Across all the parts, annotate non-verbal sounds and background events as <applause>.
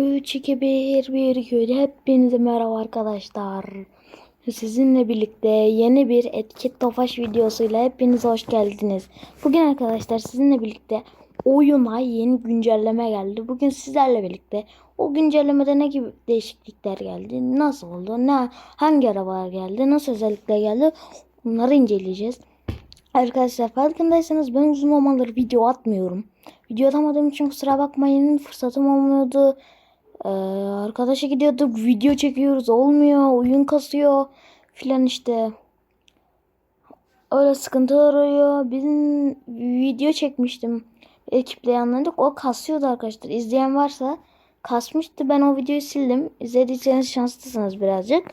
3, 2, 1, 1, 2, Hepinize merhaba arkadaşlar. Sizinle birlikte yeni bir etiket tofaş videosuyla hepiniz hoş geldiniz. Bugün arkadaşlar sizinle birlikte oyuna yeni güncelleme geldi. Bugün sizlerle birlikte o güncellemede ne gibi değişiklikler geldi, nasıl oldu, ne hangi arabalar geldi, nasıl özellikler geldi bunları inceleyeceğiz. Arkadaşlar farkındaysanız ben uzun zamandır video atmıyorum. Video atamadığım için kusura bakmayın fırsatım olmuyordu. Ee, arkadaşa gidiyorduk video çekiyoruz olmuyor oyun kasıyor filan işte. Öyle sıkıntılar oluyor. Bizim video çekmiştim ekiple yanlarında o kasıyordu arkadaşlar. İzleyen varsa kasmıştı ben o videoyu sildim. İzlediyseniz şanslısınız birazcık.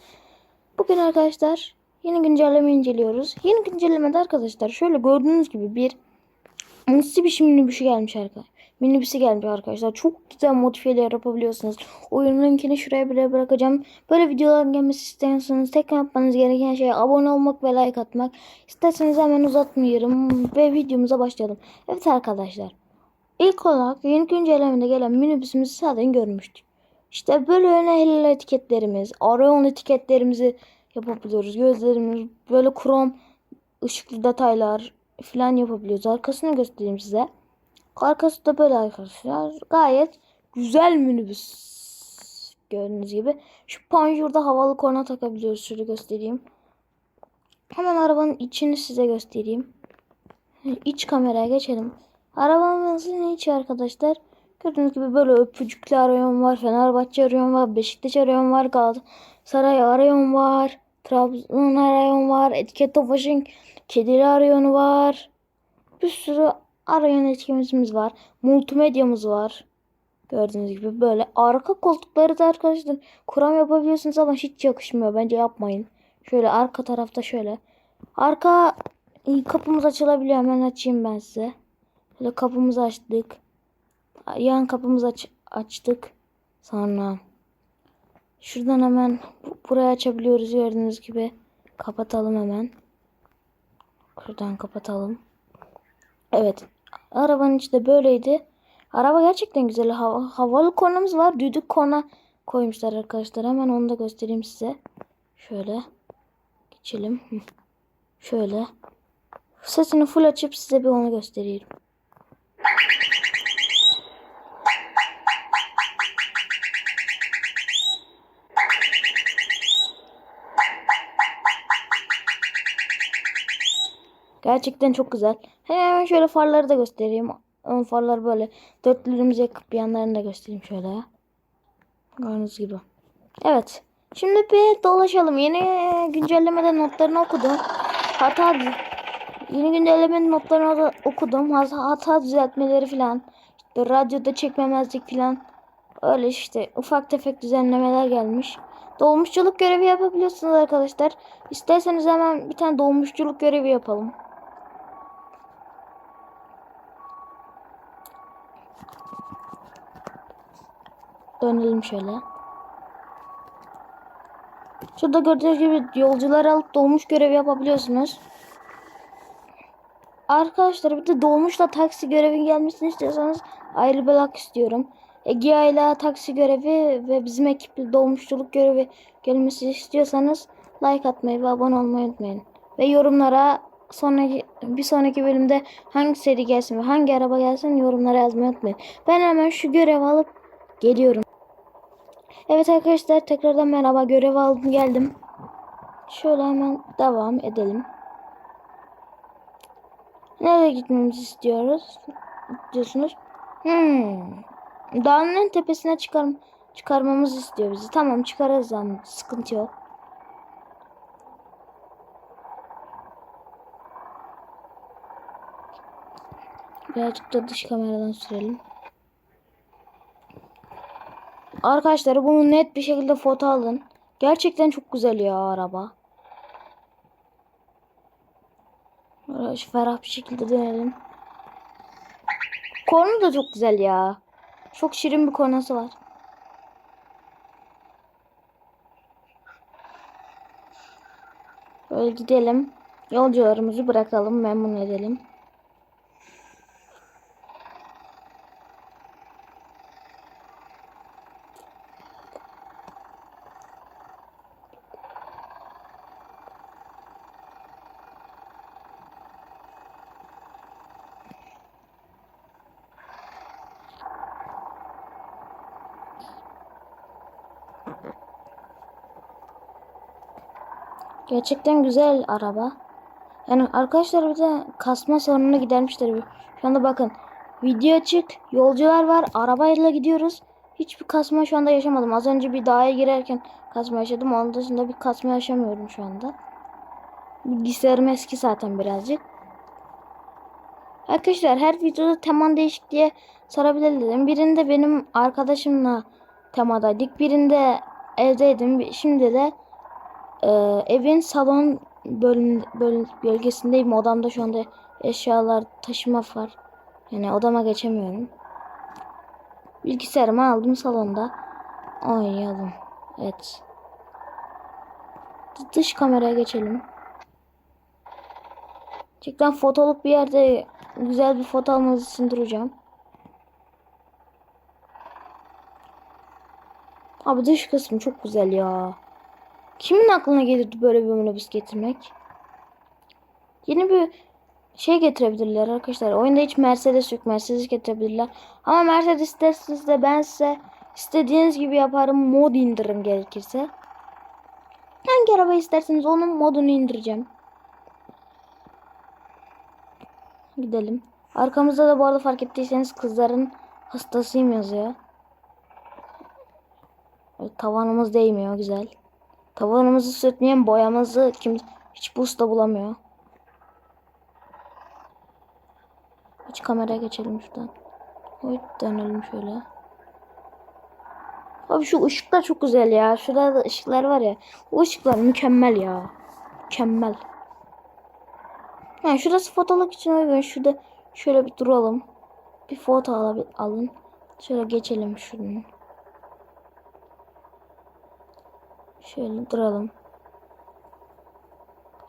Bugün arkadaşlar yeni güncelleme inceliyoruz. Yeni güncellemede arkadaşlar şöyle gördüğünüz gibi bir Mitsubishi minibüsü gelmiş arkadaşlar. Minibüsü gelmiş arkadaşlar. Çok güzel modifiyeler yapabiliyorsunuz. Oyunun linkini şuraya bile bırakacağım. Böyle videoların gelmesi istiyorsanız tek yapmanız gereken şey abone olmak ve like atmak. İsterseniz hemen uzatmayayım ve videomuza başlayalım. Evet arkadaşlar. İlk olarak yeni güncellemede gelen minibüsümüzü zaten görmüştük. İşte böyle öne helal etiketlerimiz, arayon etiketlerimizi yapabiliyoruz. Gözlerimiz böyle krom ışıklı detaylar falan yapabiliyoruz. Arkasını göstereyim size. Arkası da böyle arkadaşlar. Gayet güzel minibüs. Gördüğünüz gibi. Şu panjurda havalı korna takabiliyoruz. Şöyle göstereyim. Hemen arabanın içini size göstereyim. İç kameraya geçelim. Arabamızın içi arkadaşlar. Gördüğünüz gibi böyle öpücüklü arayon var. Fenerbahçe arayon var. Beşiktaş arayon var. Galatasaray arayon var. Trabzon arayon var. Etiket Tofaş'ın kedili arayonu var. Bir sürü arayan etiketimiz var. Multimedyamız var. Gördüğünüz gibi böyle arka koltukları da arkadaşlar kuram yapabiliyorsunuz ama hiç yakışmıyor. Bence yapmayın. Şöyle arka tarafta şöyle. Arka kapımız açılabiliyor. Hemen açayım ben size. Böyle kapımızı açtık. Yan kapımızı aç açtık. Sonra şuradan hemen buraya açabiliyoruz gördüğünüz gibi. Kapatalım hemen. Şuradan kapatalım. Evet. Arabanın içi de böyleydi. Araba gerçekten güzel. Hava, havalı kornamız var. Düdük korna koymuşlar arkadaşlar. Hemen onu da göstereyim size. Şöyle. Geçelim. <laughs> Şöyle. Sesini full açıp size bir onu göstereyim. Gerçekten çok güzel. Hemen şöyle farları da göstereyim. Ön farlar böyle. Dörtlüğümüzü yakıp yanlarını da göstereyim şöyle. Gördüğünüz gibi. Evet. Şimdi bir dolaşalım. Yeni güncellemeden notlarını okudum. Hata yeni güncellemenin notlarını da okudum. Hata düzeltmeleri falan. İşte radyoda çekmemezlik falan. Öyle işte ufak tefek düzenlemeler gelmiş. Dolmuşçuluk görevi yapabiliyorsunuz arkadaşlar. İsterseniz hemen bir tane dolmuşçuluk görevi yapalım. Dönelim şöyle. Şurada gördüğünüz gibi yolcular alıp dolmuş görevi yapabiliyorsunuz. Arkadaşlar bir de dolmuşla taksi görevi gelmesini istiyorsanız ayrı bir like istiyorum. Egea ile taksi görevi ve bizim ekiple dolmuşçuluk görevi gelmesi istiyorsanız like atmayı ve abone olmayı unutmayın. Ve yorumlara sonraki bir sonraki bölümde hangi seri gelsin ve hangi araba gelsin yorumlara yazmayı unutmayın. Ben hemen şu görev alıp geliyorum. Evet arkadaşlar tekrardan merhaba görev aldım geldim. Şöyle hemen devam edelim. Nereye gitmemizi istiyoruz? Diyorsunuz. Hmm. Dağın en tepesine çıkar çıkarmamızı istiyor bizi. Tamam çıkarız ama sıkıntı yok. Birazcık da dış kameradan sürelim. Arkadaşlar bunu net bir şekilde foto alın. Gerçekten çok güzel ya araba. Böyle ferah bir şekilde dönelim. Korna da çok güzel ya. Çok şirin bir kornası var. Böyle gidelim. Yolcularımızı bırakalım. Memnun edelim. Gerçekten güzel araba. Yani arkadaşlar bir de kasma sorununu gidermişler. bir. Şu anda bakın. Video açık. Yolcular var. Arabayla gidiyoruz. Hiçbir kasma şu anda yaşamadım. Az önce bir dağa girerken kasma yaşadım. Onun dışında bir kasma yaşamıyorum şu anda. Bilgisayarım eski zaten birazcık. Arkadaşlar her videoda teman değişik diye sorabilir dedim. Birinde benim arkadaşımla temadaydık. Birinde evdeydim. Şimdi de e, evin salon bölüm, bölüm, bölgesindeyim. Odamda şu anda eşyalar taşıma var. Yani odama geçemiyorum. Bilgisayarımı aldım salonda. Oynayalım. Evet. Dış kameraya geçelim. Gerçekten fotoluk bir yerde güzel bir foto almanız için duracağım. Abi dış kısmı çok güzel ya. Kimin aklına gelirdi böyle bir minibüs getirmek? Yeni bir şey getirebilirler arkadaşlar. Oyunda hiç Mercedes yok. Mercedes getirebilirler. Ama Mercedes isterseniz de ben size istediğiniz gibi yaparım. Mod indiririm gerekirse. Hangi araba isterseniz onun modunu indireceğim. Gidelim. Arkamızda da bu arada fark ettiyseniz kızların hastasıyım yazıyor. Tavanımız değmiyor güzel. Tavanımızı sürtmeyen boyamızı kim hiç bu usta bulamıyor. Hiç kameraya geçelim şuradan. Oy dönelim şöyle. Abi şu ışıklar çok güzel ya. Şurada da ışıklar var ya. O ışıklar mükemmel ya. Mükemmel. Yani şurası fotoğraf için uygun. Şurada şöyle bir duralım. Bir foto alın. Şöyle geçelim şunun. Şöyle duralım.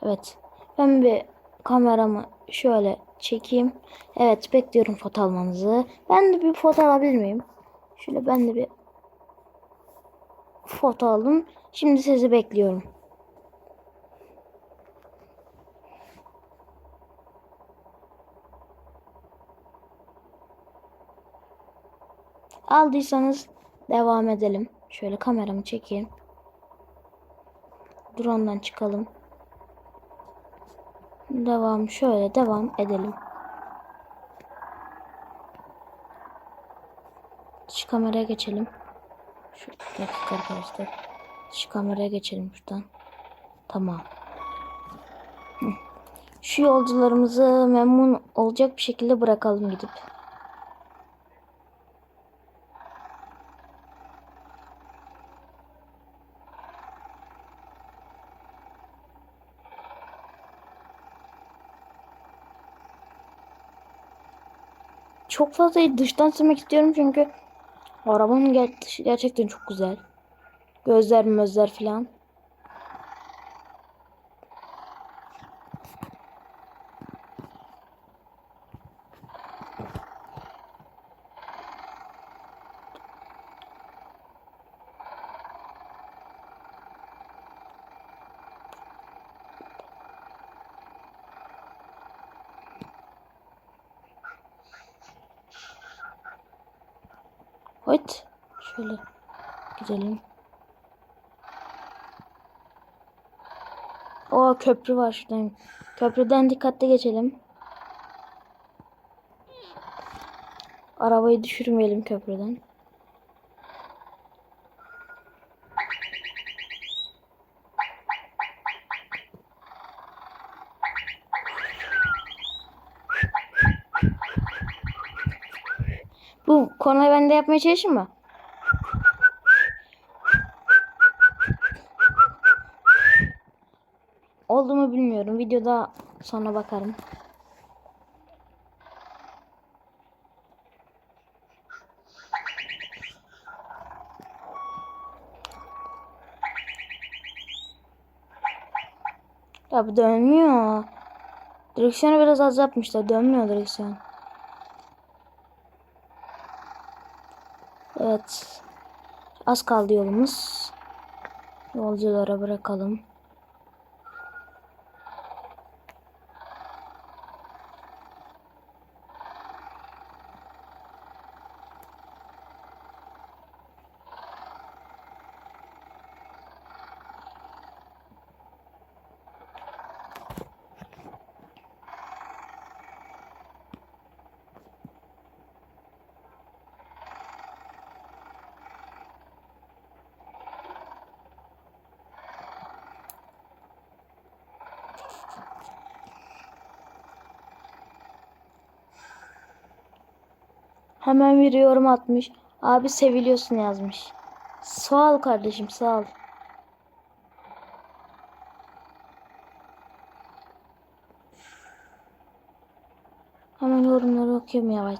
Evet. Ben bir kameramı şöyle çekeyim. Evet bekliyorum foto almanızı. Ben de bir foto alabilir miyim? Şöyle ben de bir foto aldım. Şimdi sizi bekliyorum. Aldıysanız devam edelim. Şöyle kameramı çekeyim. Drone'dan çıkalım. Devam şöyle devam edelim. Şu kameraya geçelim. Şu dakika arkadaşlar. Şu kameraya geçelim şuradan. Tamam. Şu yolcularımızı memnun olacak bir şekilde bırakalım gidip. Çok fazla dıştan silmek istiyorum çünkü arabanın gerçekten çok güzel. Gözler mözler filan. Hadi şöyle gidelim. O köprü var şuradan. Köprüden dikkatli geçelim. Arabayı düşürmeyelim köprüden. Konuyu ben de yapmaya çalışayım mı? Oldu mu bilmiyorum. Videoda sonra bakarım. Ya bu dönmüyor. Direksiyonu biraz az yapmışlar. Dönmüyor direksiyon. Evet. Az kaldı yolumuz. Yolculara bırakalım. Hemen bir yorum atmış. Abi seviliyorsun yazmış. Sağ ol kardeşim sağ ol. Hemen yorumları okuyorum yavaş.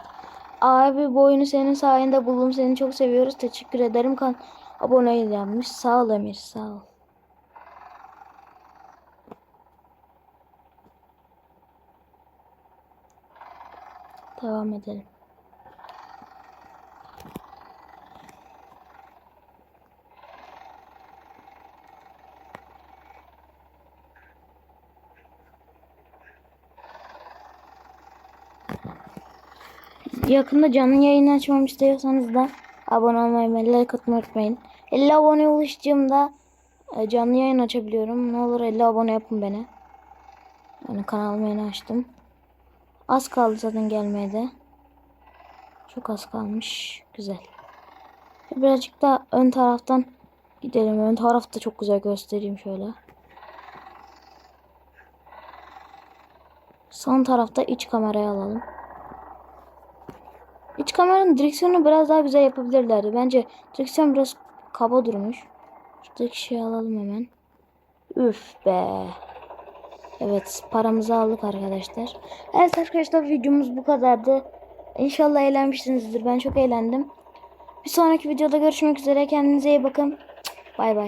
Abi bu oyunu senin sayende buldum. Seni çok seviyoruz. Teşekkür ederim. Kan abone yapmış. Sağ ol Emir. Sağ ol. Devam edelim. Yakında canlı yayın açmamı istiyorsanız da abone olmayı ve like atmayı unutmayın. 50 abone ulaştığımda e, canlı yayın açabiliyorum. Ne olur 50 abone yapın beni. Yani kanalımı yeni açtım. Az kaldı zaten gelmeye de. Çok az kalmış. Güzel. Birazcık da ön taraftan gidelim. Ön tarafta çok güzel göstereyim şöyle. Son tarafta iç kamerayı alalım. İç kameranın direksiyonunu biraz daha güzel yapabilirlerdi. Bence direksiyon biraz kaba durmuş. Şuradaki şeyi alalım hemen. Üf be. Evet paramızı aldık arkadaşlar. Evet arkadaşlar videomuz bu kadardı. İnşallah eğlenmişsinizdir. Ben çok eğlendim. Bir sonraki videoda görüşmek üzere. Kendinize iyi bakın. Bay bay.